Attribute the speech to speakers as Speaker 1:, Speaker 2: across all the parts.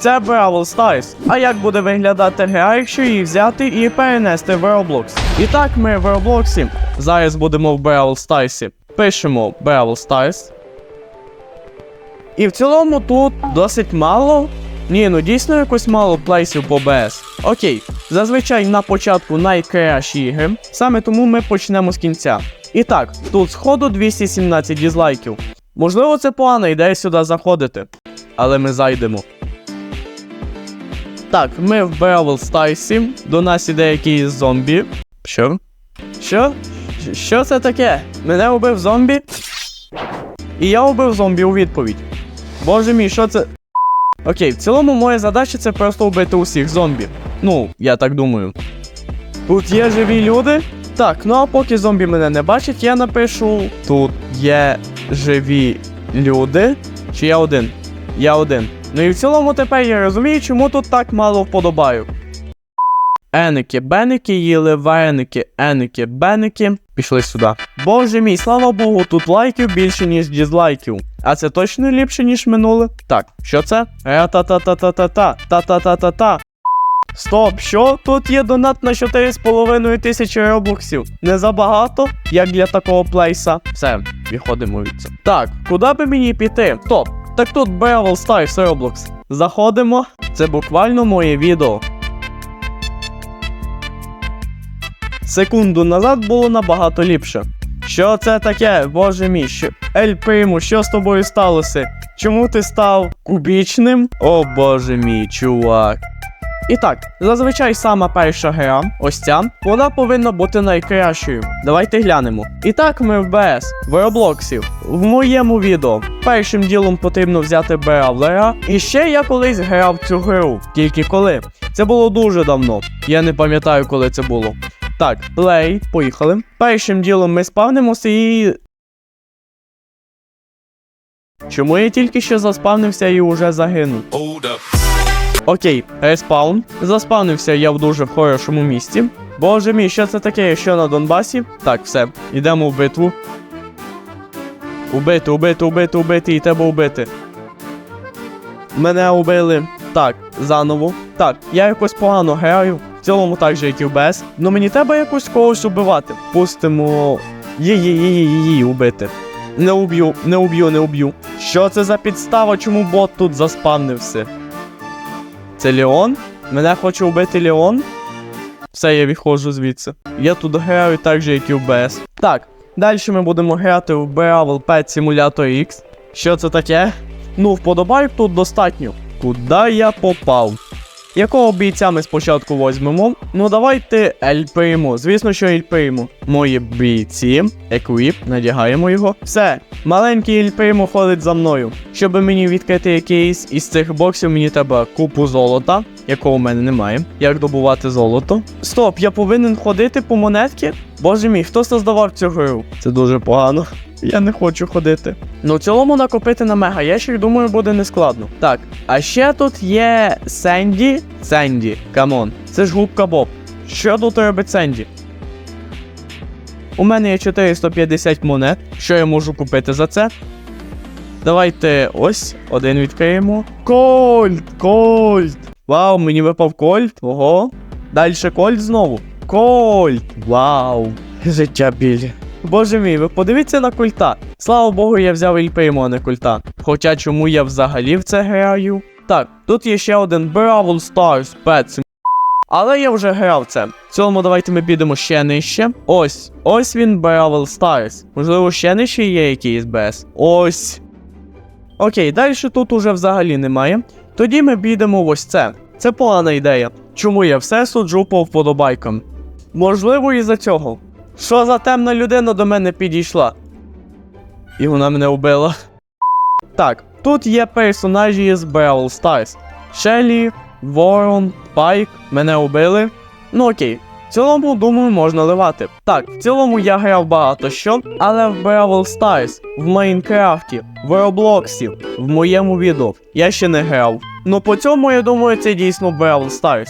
Speaker 1: Це Brawl Stars. А як буде виглядати гра, якщо її взяти і перенести в Roblox? І так, ми в Roblox. Зараз будемо в Brawl Stars. Пишемо Brawl Stars. І в цілому тут досить мало. Ні, ну дійсно якось мало плейсів по БС. Окей, зазвичай на початку найкращі ігри, саме тому ми почнемо з кінця. І так, тут сходу 217 дізлайків. Можливо, це погана ідея сюди заходити, але ми зайдемо. Так, ми в Brawl Stars, до нас іде якийсь зомбі. Що? Що? Що це таке? Мене убив зомбі? І я убив зомбі у відповідь. Боже мій, що це? Окей, в цілому моя задача це просто вбити усіх зомбі. Ну, я так думаю. Тут є живі люди. Так, ну а поки зомбі мене не бачать, я напишу. Тут є живі люди. Чи я один? Я один. Ну і в цілому тепер я розумію, чому тут так мало вподобаю. Еники, беники, їли вареники, еники, беники. Пішли сюди. Боже мій, слава Богу, тут лайків більше, ніж дізлайків. А це точно ліпше, ніж минуле? Так, що це? Ра-та-та-та-та-та-та, та-та-та-та-та. Стоп, що? Тут є донат на 4,5 тисячі роблоксів. Не забагато, як для такого плейса. Все, відходимо від цього. Так, куди би мені піти? Стоп. Так тут Brawl Stars Roblox. Заходимо. Це буквально моє відео. Секунду назад було набагато ліпше. Що це таке? Боже мій, що. Ель Приму, що з тобою сталося? Чому ти став кубічним? О боже мій, чувак. І так, зазвичай сама перша гра, ось ця, вона повинна бути найкращою. Давайте глянемо. І так, ми в БС, в Роблоксі, в моєму відео. Першим ділом потрібно взяти Бравлера. І ще я колись грав цю гру. Тільки коли? Це було дуже давно. Я не пам'ятаю, коли це було. Так, плей, поїхали. Першим ділом ми спавнимося і. Чому я тільки що заспавнився і уже загинув? Окей, респаун. Заспавнився я в дуже хорошому місці. Боже мій, що це таке, що на Донбасі? Так, все, йдемо в битву. Убити, убити, убити, убити, і тебе убити. Мене убили. Так, заново. Так, я якось погано граю. В цілому так же, як і в БС. Ну мені треба якось когось убивати. Пустимо. Її-її-її убити. Не уб'ю, не уб'ю, не уб'ю. Що це за підстава, чому бот тут заспавнився? Це Леон? Мене хоче вбити Леон? Все, я відходжу звідси. Я тут граю так же, як і в БС. Так, далі ми будемо грати в Бравл Pet Simulator X. Що це таке? Ну, вподобайок тут достатньо. Куди я попав? Якого бійця ми спочатку возьмемо? Ну давайте Ель Примо. Звісно, що Ель Примо. Мої бійці. Еквіп, надягаємо його. Все, маленький Ель Примо ходить за мною. Щоб мені відкрити якийсь із цих боксів, мені треба купу золота, якого в мене немає. Як добувати золото? Стоп, я повинен ходити по монетки? Боже мій, хто создавав цю гру? Це дуже погано. Я не хочу ходити. Ну, в цілому накопити на мега ящик, думаю, буде нескладно. Так, а ще тут є Сенді. Сенді, камон. Це ж губка Боб. Що тут робить Сенді? У мене є 450 монет. Що я можу купити за це? Давайте ось один відкриємо. Кольт! Кольт! Вау, мені випав кольт. Ого. Далі кольт знову. Кольт! Вау! Життя білі. Боже мій, ви подивіться на культа. Слава Богу, я взяв Ільпеймо, а не культа. Хоча чому я взагалі в це граю? Так, тут є ще один Brawl Stars Pets. Але я вже грав це. В цілому давайте ми підемо ще нижче. Ось, ось він Brawl Stars. Можливо, ще нижче є якийсь без. Ось. Окей, далі тут уже взагалі немає. Тоді ми підемо в ось це. Це погана ідея. Чому я все суджу по вподобайкам? Можливо, із-за цього. Що за темна людина до мене підійшла? І вона мене вбила. Так, тут є персонажі з Brawl Stars. Шелі, Ворон, Пайк, мене убили. Ну окей. В цілому, думаю, можна ливати. Так, в цілому я грав багато що, але в Brawl Stars, в Майнкрафті, в Роблоксі, в моєму відео я ще не грав. Ну по цьому я думаю, це дійсно Brawl Stars.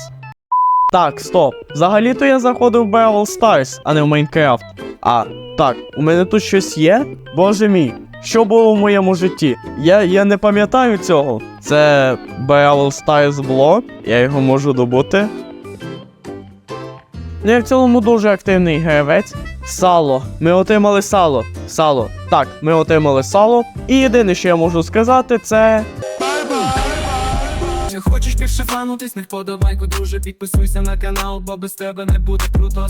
Speaker 1: Так, стоп. Взагалі-то я заходив в Brawl Stars, а не в Майнкрафт. А, так, у мене тут щось є? Боже мій. що було в моєму житті. Я, я не пам'ятаю цього. Це Brawl Stars блок, я його можу добути. Ну, я в цілому дуже активний гравець. Сало. Ми отримали сало. Сало. Так, ми отримали сало. І єдине, що я можу сказати, це.
Speaker 2: Хочеш не вподобайку, друже, підписуйся на канал, бо без тебе не буде круто.